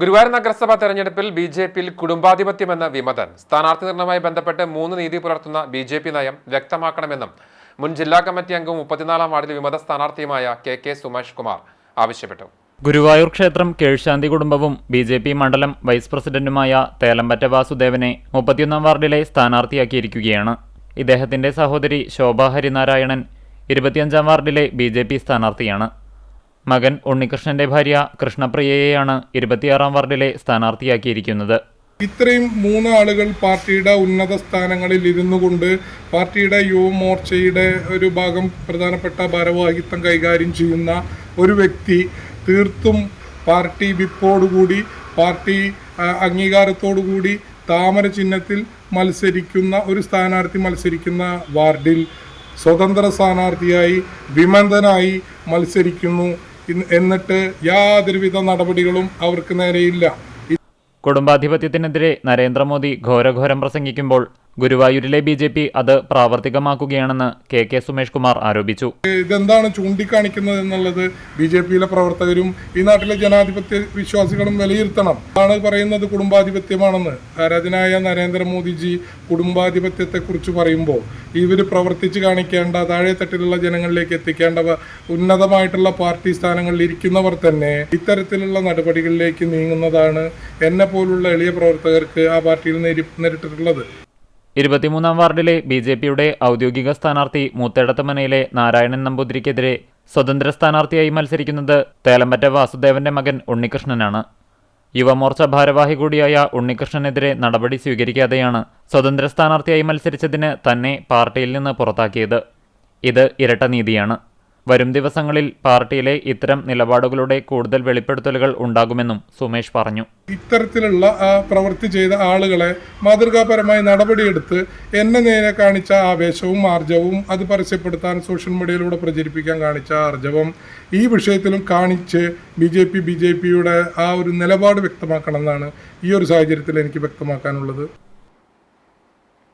ഗുരുവായൂർ നഗരസഭാ തെരഞ്ഞെടുപ്പിൽ B J പിയിൽ കുടുംബാധിപത്യമെന്ന വിമതൻ സ്ഥാനാർത്ഥി നിർണയവുമായി ബന്ധപ്പെട്ട് മൂന്ന് നീതി പുലർത്തുന്ന ബി ജെ പി നയം വ്യക്തമാക്കണമെന്നും മുൻ ജില്ലാ കമ്മിറ്റി അംഗവും മുപ്പത്തിനാലാം വാർഡിൽ വിമത സ്ഥാനാർത്ഥിയുമായ കെ കെ സുമേഷ് കുമാർ ആവശ്യപ്പെട്ടു. ഗുരുവായൂർ ക്ഷേത്രം കേഴ്ശാന്തി കുടുംബവും ബി ജെ പി മണ്ഡലം വൈസ് പ്രസിഡന്റുമായ തേലമ്പറ്റ വാസുദേവനെ മുപ്പത്തിയൊന്നാം വാർഡിലെ സ്ഥാനാർത്ഥിയാക്കിയിരിക്കുകയാണ്. ഇദ്ദേഹത്തിന്റെ സഹോദരി ശോഭാ ഹരിനാരായണൻ ഇരുപത്തിയഞ്ചാം വാർഡിലെ ബി ജെ പി സ്ഥാനാർത്ഥിയാണ്. മകൻ ഉണ്ണികൃഷ്ണന്റെ ഭാര്യ കൃഷ്ണപ്രിയയെയാണ് ഇരുപത്തിയാറാം വാർഡിലെ സ്ഥാനാർത്ഥിയാക്കിയിരിക്കുന്നത്. ഇത്രയും മൂന്ന് ആളുകൾ പാർട്ടിയുടെ ഉന്നത സ്ഥാനങ്ങളിൽ ഇരുന്നു കൊണ്ട് പാർട്ടിയുടെ യുവമോർച്ചയുടെ ഒരു ഭാഗം പ്രധാനപ്പെട്ട ഭാരവാഹിത്വം കൈകാര്യം ചെയ്യുന്ന ഒരു വ്യക്തി തീർത്തും പാർട്ടി വിപ്പോടുകൂടി പാർട്ടി അംഗീകാരത്തോടുകൂടി താമര ചിഹ്നത്തിൽ മത്സരിക്കുന്ന ഒരു സ്ഥാനാർത്ഥി മത്സരിക്കുന്ന വാർഡിൽ സ്വതന്ത്ര സ്ഥാനാർത്ഥിയായി വിമതനായി മത്സരിക്കുന്നു. എന്നിട്ട് യാതൊരുവിധ നടപടികളും അവർക്ക് നേരെയില്ല. കുടുംബാധിപത്യത്തിനെതിരെ നരേന്ദ്രമോദി ഘോരഘോരം പ്രസംഗിക്കുമ്പോൾ ഗുരുവായൂരിലെ ബി ജെ പി അത് പ്രാവർത്തികമാക്കുകയാണെന്ന് കെ കെ സുമേഷ് കുമാർ ആരോപിച്ചു. ഇതെന്താണ് ചൂണ്ടിക്കാണിക്കുന്നത് എന്നുള്ളത് ബി ജെ പിയിലെ പ്രവർത്തകരും ഈ നാട്ടിലെ ജനാധിപത്യ വിശ്വാസികളും വിലയിരുത്തണം. ആണ് പറയുന്നത് കുടുംബാധിപത്യമാണെന്ന്. ആരാധനായ നരേന്ദ്രമോദിജി കുടുംബാധിപത്യത്തെക്കുറിച്ച് പറയുമ്പോൾ ഇവർ പ്രവർത്തിച്ച് കാണിക്കേണ്ട താഴെത്തട്ടിലുള്ള ജനങ്ങളിലേക്ക് എത്തിക്കേണ്ടവ ഉന്നതമായിട്ടുള്ള പാർട്ടി സ്ഥാനങ്ങളിൽ ഇരിക്കുന്നവർ തന്നെ ഇത്തരത്തിലുള്ള നടപടികളിലേക്ക് നീങ്ങുന്നതാണ് എന്നെ പോലുള്ള എളിയ പ്രവർത്തകർക്ക് ആ പാർട്ടിയിൽ നേരി നേരിട്ടിട്ടുള്ളത്. ഇരുപത്തിമൂന്നാം വാർഡിലെ ബി ജെ പിയുടെ ഔദ്യോഗിക സ്ഥാനാർത്ഥി മൂത്തേടത്തമനയിലെ നാരായണൻ നമ്പൂതിരിക്കെതിരെ സ്വതന്ത്ര സ്ഥാനാർത്ഥിയായി മത്സരിക്കുന്നത് തേലമ്പറ്റ വാസുദേവന്റെ മകൻ ഉണ്ണികൃഷ്ണനാണ്. യുവമോർച്ച ഭാരവാഹി കൂടിയായ ഉണ്ണികൃഷ്ണനെതിരെ നടപടി സ്വീകരിക്കാതെയാണ് സ്വതന്ത്ര സ്ഥാനാർത്ഥിയായി മത്സരിച്ചതിന് തന്നെ പാർട്ടിയിൽ നിന്ന് പുറത്താക്കിയത്. ഇത് ഇരട്ട നീതിയാണ്. വരും ദിവസങ്ങളിൽ പാർട്ടിയിലെ ഇത്തരം നിലപാടുകളുടെ കൂടുതൽ വെളിപ്പെടുത്തലുകൾ ഉണ്ടാകുമെന്നും സുമേഷ് പറഞ്ഞു. ഇത്തരത്തിലുള്ള പ്രവൃത്തി ചെയ്ത ആളുകളെ മാതൃകാപരമായി നടപടിയെടുത്ത് എന്നെ നേരെ കാണിച്ച ആവേശവും ആർജവും അത് പരസ്യപ്പെടുത്താൻ സോഷ്യൽ മീഡിയയിലൂടെ പ്രചരിപ്പിക്കാൻ കാണിച്ച ആർജവം ഈ വിഷയത്തിലും കാണിച്ച് B J P B J പിയുടെ ആ ഒരു നിലപാട് വ്യക്തമാക്കണമെന്നാണ് ഈ ഒരു സാഹചര്യത്തിൽ എനിക്ക് വ്യക്തമാക്കാനുള്ളത്.